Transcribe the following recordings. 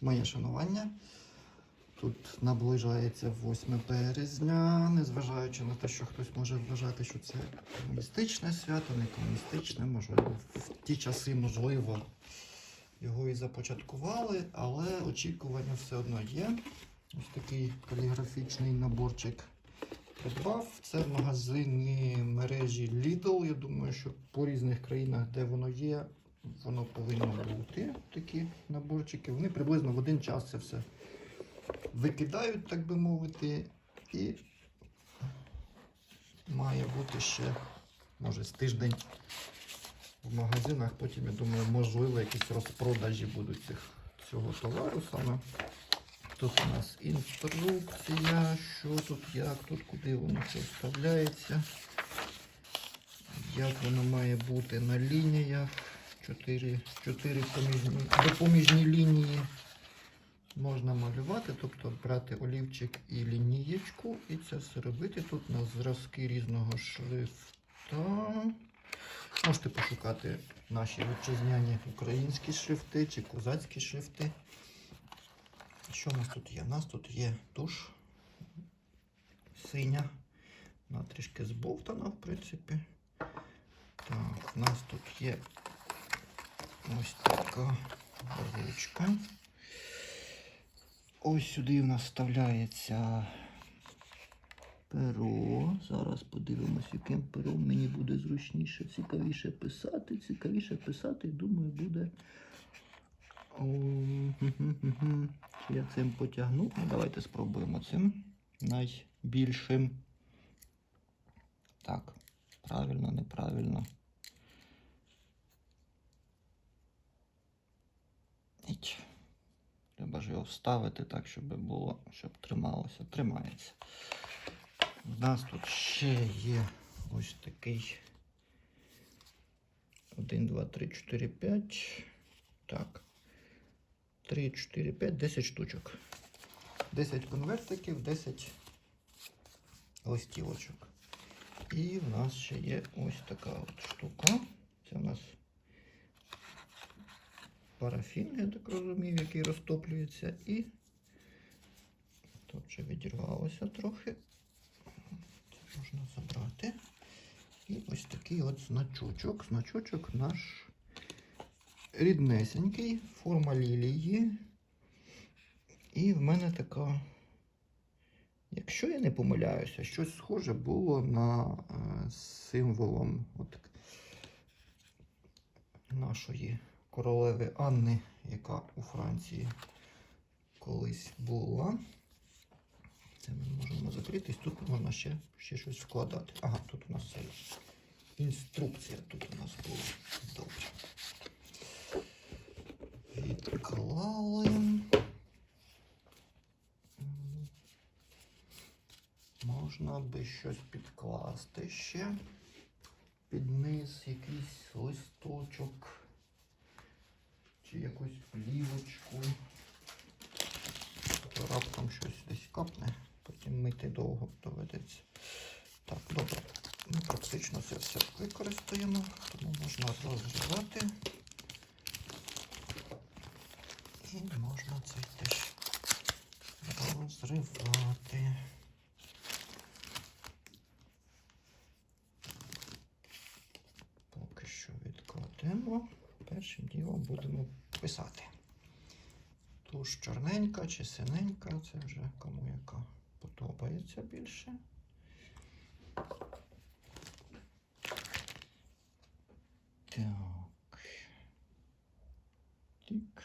Моє шанування. Тут наближається 8 березня, незважаючи на те, що хтось може вважати, що це комуністичне свято, не комуністичне, можливо, в ті часи, можливо, його і започаткували, але очікування все одно є. Ось такий каліграфічний наборчик придбав. Це в магазині мережі Lidl. Я думаю, що по різних країнах, де воно є, воно повинно бути. Такі наборчики. Вони приблизно в один час це все викидають, так би мовити, і має бути ще, може, з тиждень в магазинах. Потім, я думаю, можливо, якісь розпродажі будуть цих, цього товару саме. Тут у нас інструкція, що тут, як тут, куди воно все вставляється, як воно має бути на лініях. Чотири, чотири поміжні, допоміжні лінії можна малювати, тобто брати олівчик і лінієчку, і це все робити. Тут у нас зразки різного шрифта. Можете пошукати наші вітчизняні українські шрифти чи козацькі шрифти. Що у нас тут є? У нас тут є туш синя. Вона трішки збовтана, в принципі. Так, у нас тут є ось така ручка. Ось сюди у нас вставляється перо. Зараз подивимось, яким пером мені буде зручніше, цікавіше писати. Цікавіше писати, думаю, буде. Чи я цим потягну? Ну, давайте спробуємо цим найбільшим. Так, правильно, неправильно. Іть. Треба ж його вставити так, щоб було, щоб трималося. Тримається. У нас тут ще є ось такий 1, 2, 3, 4, 5. Так. 3, 4, 5, 10 штучок. 10 конвертиків, 10 листівочок. І в нас ще є ось така от штука. Це в нас парафін, я так розумію, який розтоплюється. І тут вже відірвалося трохи. Це можна забрати. І ось такий от значочок. Значочок наш ріднесенький, форма лілії. І в мене така, якщо я не помиляюся, щось схоже було на е, символом от нашої королеви Анни, яка у Франції колись була. Це ми можемо закритись. Тут можна ще, ще щось вкладати. Ага, тут у нас це інструкція тут у нас була. Добре. Відклали. Можна би щось підкласти ще. Під низ якийсь листочок. Чи якусь плівочку. То раптом щось десь капне, потім мити довго доведеться. Так, добре. Ми практично це все використаємо, тому можна розривати. І можна це теж розривати. Поки що відкладемо. Першим ділом будемо писати. Туш чорненька чи синенька, це вже кому яка подобається більше. Так. Тік.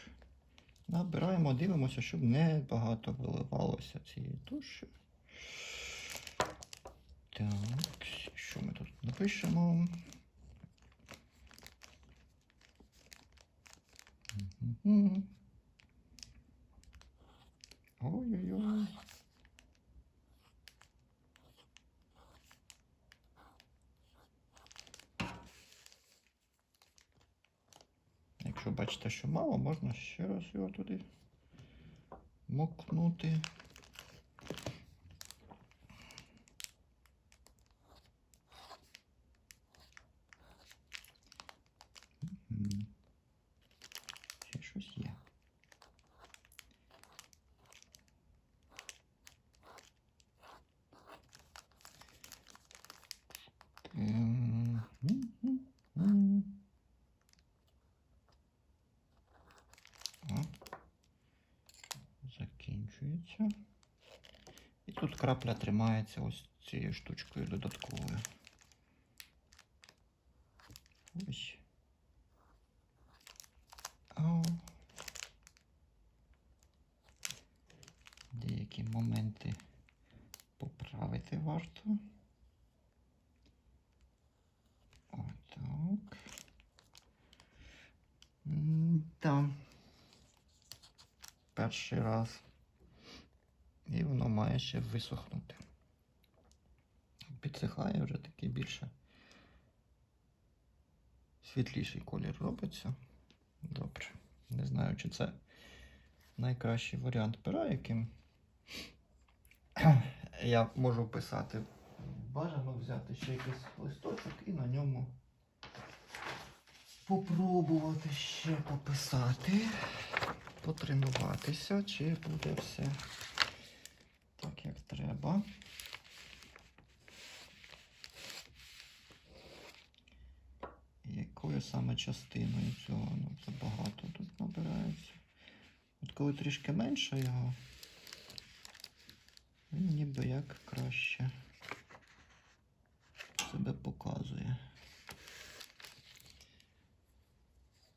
Набираємо, дивимося, щоб не багато виливалося цієї туші. Так, що ми тут напишемо? Ой-ой-ой. Якщо бачите, що мало, можна ще раз його туди мокнути. Мгм. Ще щось є. Дивіться. І тут крапля тримається ось цією штучкою додатковою. Ось. Деякі моменти поправити варто. Отак. М, Там. Перший раз. Має ще висохнути. Підсихає вже такий більше світліший колір робиться. Добре. Не знаю, чи це найкращий варіант пера, яким я можу писати. Бажано взяти ще якийсь листочок і на ньому попробувати ще пописати, потренуватися, чи буде все треба. Якою саме частиною цього? Ну, це багато тут набирається. От коли трішки менше його, він ніби як краще себе показує.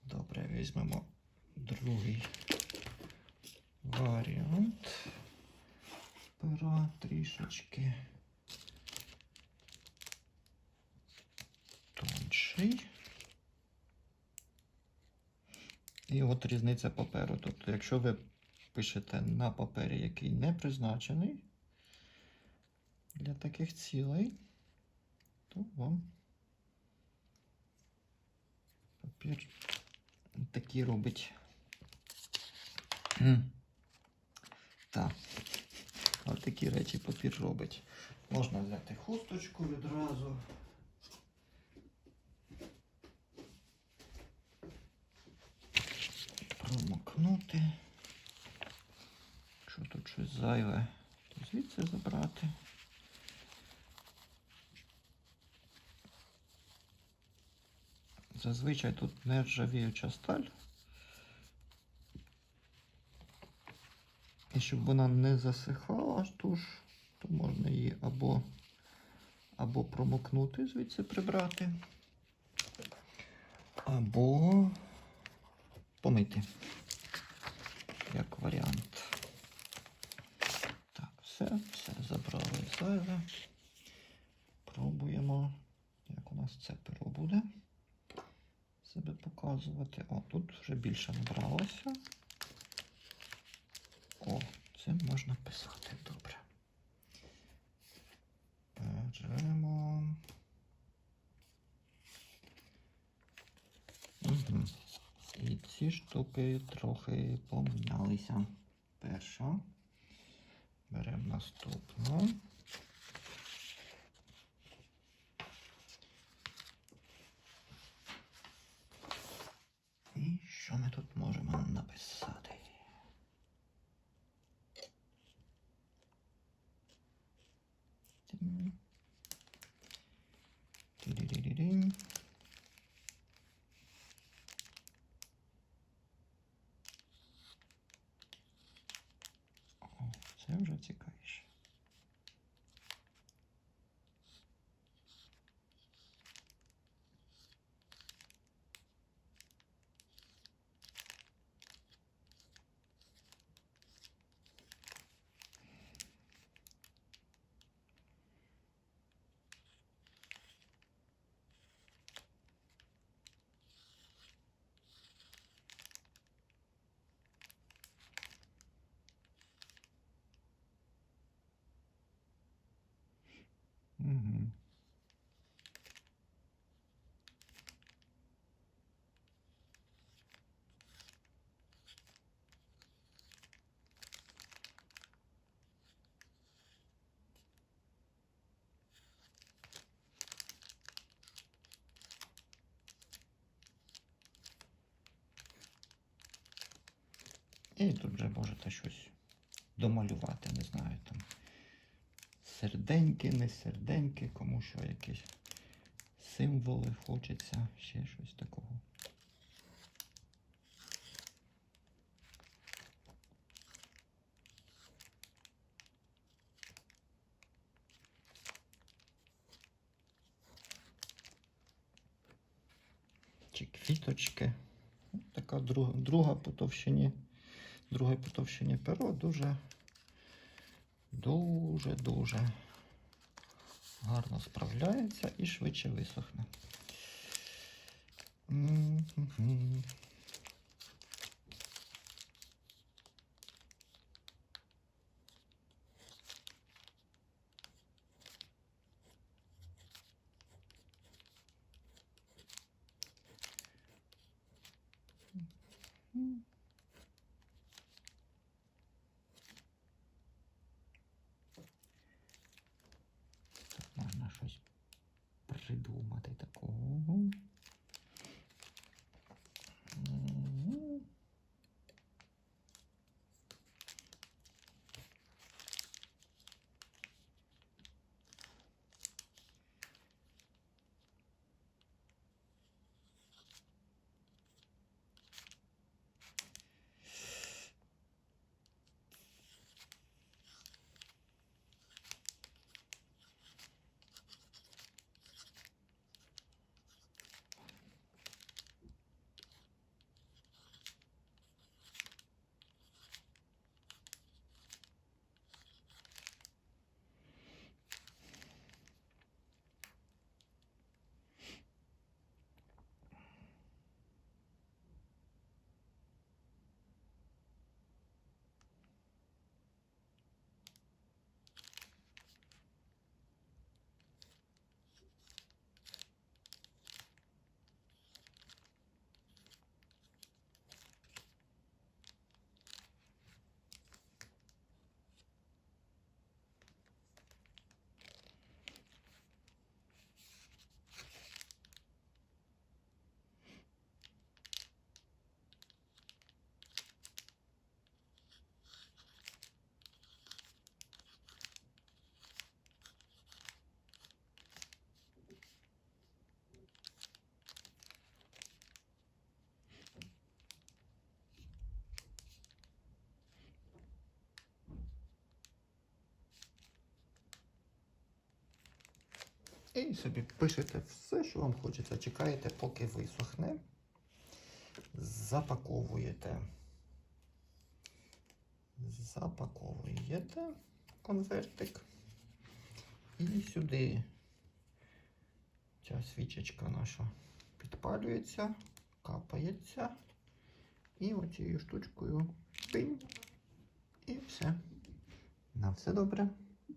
Добре, візьмемо другий варіант. Пера трішечки тонший. І от різниця паперу. Тобто, якщо ви пишете на папері, який не призначений для таких цілей, то вам папір такий робить. Так. Ось такі речі папір робить. Можна взяти хусточку відразу. Промокнути. Якщо тут щось зайве, то звідси забрати. Зазвичай тут нержавіюча сталь. І щоб вона не засихала туш, то можна її або, або промокнути, звідси прибрати, або помити. Як варіант. Так, все, все забрали зайве. Пробуємо, як у нас це перо буде себе показувати. О, тут вже більше набралося. Це можна писати. Добре. Беремо. Угу. І ці штуки трохи помінялися. Перша. Беремо наступну. І що ми тут можемо написати? Тим. Тиририририм. О, це І тут вже можете щось домалювати, не знаю там серденьки, не серденьки, кому що якісь символи хочеться, ще щось такого. Чи квіточки. Така друга, друга по товщині, друга по товщині перо дуже дуже, дуже гарно справляється і швидше висохне. М-м-м. Придумати такого. І собі пишете все, що вам хочеться. Чекаєте, поки висохне. Запаковуєте. Запаковуєте конвертик. І сюди ця свічечка наша підпалюється, капається. І оцією штучкою пинь. І все. На все добре.